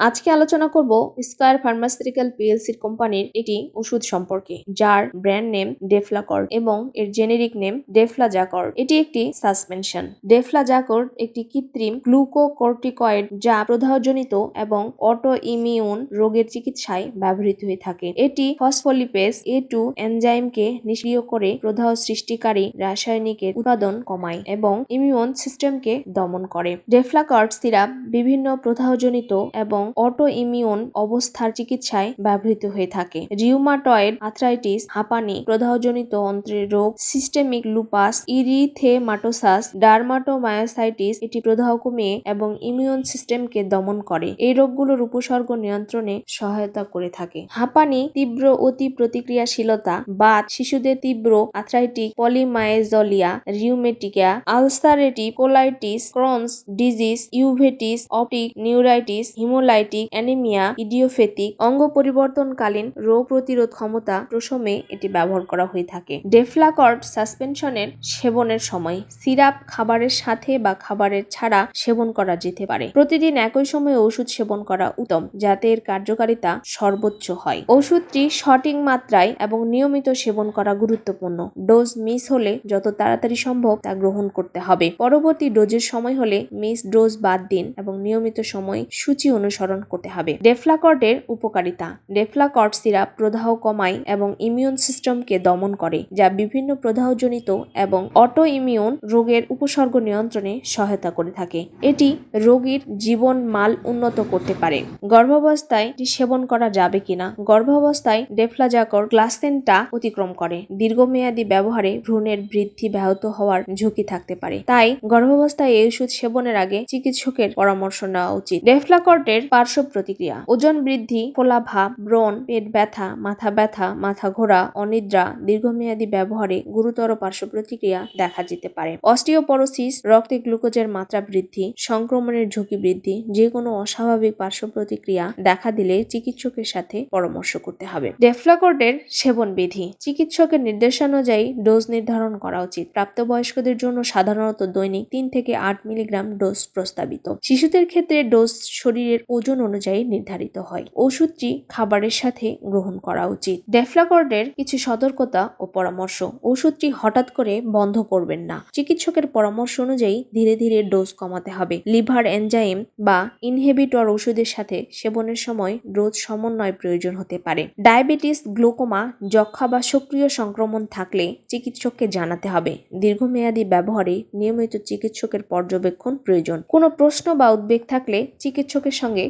আজকে আলোচনা করব স্কয়ার ফার্মাসিউটিক্যাল পিএলসির কোম্পানির একটি ওষুধ সম্পর্কে, যার ব্র্যান্ড নেম ডেফলাকর্ড এবং এর জেনেরিক নেম ডেফলাজাকর্ড এটি একটি সাসপেনশন ডেফলাজাকর্ড একটি কৃত্রিম গ্লুকোকর্টিকয়েড যা প্রদাহজনিত এবং অটো ইমিউন রোগের চিকিৎসায় ব্যবহৃত হয়ে থাকে। এটি ফসফোলিপেজ এ টু এনজাইমকে নিষ্ক্রিয় করে প্রদাহ সৃষ্টিকারী রাসায়নিকের উৎপাদন কমায় এবং ইমিউন সিস্টেমকে দমন করে। ডেফলাকর্ড সিরাপ বিভিন্ন প্রদাহজনিত এবং অটো ইমিউন অবস্থার চিকিৎসায় ব্যবহৃত হয়ে থাকে। রিউমাটয়েড আর্থ্রাইটিস, হাঁপানি, প্রদাহজনিত অন্ত্রের রোগ, সিস্টেমিক লুপাস, ইরিথেমাটোসাস, ডার্মাটোমায়োসাইটিস এটি প্রদাহ কমিয়ে এবং ইমিউন সিস্টেমকে দমন করে। এই রোগগুলোর উপসর্গ নিয়ন্ত্রণে সহায়তা করে থাকে। হাঁপানি, তীব্র অতি প্রতিক্রিয়াশীলতা, বাত, শিশুদের তীব্র arthritic polymyalgia, rheumatica ulcerative colitis, Crohn's disease, uveitis, optic neuritis haemolytic anaemia idiopathic অঙ্গ পরিবর্তনকালীন রোগ প্রতিরোধ ক্ষমতা প্রশমে এটি ব্যবহার করা হয়ে থাকে। ডেফলাকর্ড সাসপেনশনের সেবনের সময় সিরাপ খাবারের সাথে বা খাবারের ছাড়া সেবন করা যেতে পারে। প্রতিদিন একই সময়ে ওষুধ সেবন করা উত্তম, যাতে এর কার্যকারিতা সর্বোচ্চ হয়। ওষুধটি সঠিক মাত্রায় এবং নিয়মিত সেবন করা গুরুত্বপূর্ণ। ডোজ মিস হলে যত তাড়াতাড়ি সম্ভব তা গ্রহণ করতে হবে। পরবর্তী ডোজের সময় হলে মিস ডোজ বাদ দিন এবং নিয়মিত সময় সূচি অনুসরণ করতে হবে। ডেফলাকর্ডের উপকারিতা। ডেফলাকর্ড সিরাপ প্রদাহ কমায় এবং ইমিউন সিস্টেমকে দমন করে, যা বিভিন্ন প্রদাহজনিত এবং অটো ইমিউন রোগের উপসর্গ নিয়ন্ত্রণে সহায়তা করে থাকে। এটি রোগীর জীবন মাল উন্নত করতে পারে। গর্ভাবস্থায় এটি সেবন করা যাবে কিনা? গর্ভাবস্থায় ডেফলাজাকর গ্লাসেনটা অতিক্রম করে। দীর্ঘমেয়াদী ব্যবহারে ভ্রূণের বৃদ্ধি ব্যাহত হওয়ার ঝুঁকি থাকতে পারে। তাই গর্ভাবস্থায় এই ওষুধ সেবনের আগে চিকিৎসকের পরামর্শ নেওয়া উচিত। ডেফলাকর্টের পার্শ্ব প্রতিক্রিয়া। ওজন বৃদ্ধি, ফোলা ভাব, ব্রণ, পেট ব্যথা, মাথা ব্যথা, মাথা ঘোরা, অনিদ্রা, দীর্ঘমেয়াদী ব্যবহারে গুরুতর পার্শ্ব প্রতিক্রিয়া দেখা যেতে পারে। অস্টিওপরোসিস, রক্তে গ্লুকোজের মাত্রা বৃদ্ধি, সংক্রমণের ঝুঁকি বৃদ্ধি যে কোনো অস্বাভাবিক পার্শ্ব প্রতিক্রিয়া দেখা দিলে চিকিৎসকের সাথে পরামর্শ করতে হবে। ডেফলাকর্ডের সেবন বিধি চিকিৎসকের নির্দেশানুযায়ী ডোজ নির্ধারণ করা উচিত। প্রাপ্তবয়স্কদের জন্য সাধারণত দৈনিক তিন থেকে আট মিলিগ্রাম ডোজ প্রস্তাবিত। শিশুদের ক্ষেত্রে ডোজ শরীরের ওজন অনুযায়ী নির্ধারিত হয়। ওষুধটি খাবারের সাথে গ্রহণ করা উচিত। ডেফলাকর্ডের কিছু সতর্কতা ও পরামর্শ। ওষুধটি হঠাৎ করে বন্ধ করবেন না। চিকিৎসকের পরামর্শ অনুযায়ী ধীরে ধীরে ডোজ কমাতে হবে। লিভার এনজাইম বা ইনহেবিটর ওষুধের সাথে সেবনের সময় ডোজ সমন্বয় প্রয়োজন হতে পারে। ডায়াবেটিস, গ্লোকোমা যক্ষা বা সক্রিয় সংক্রমণ থাকলে চিকিৎসককে জানাতে হবে। দীর্ঘমেয়াদী ব্যবহারে নিয়মিত চিকিৎসকের পর্যবেক্ষণ প্রয়োজন। কোনো প্রশ্ন বা উদ্বেগ থাকলে চিকিৎসকের সঙ্গে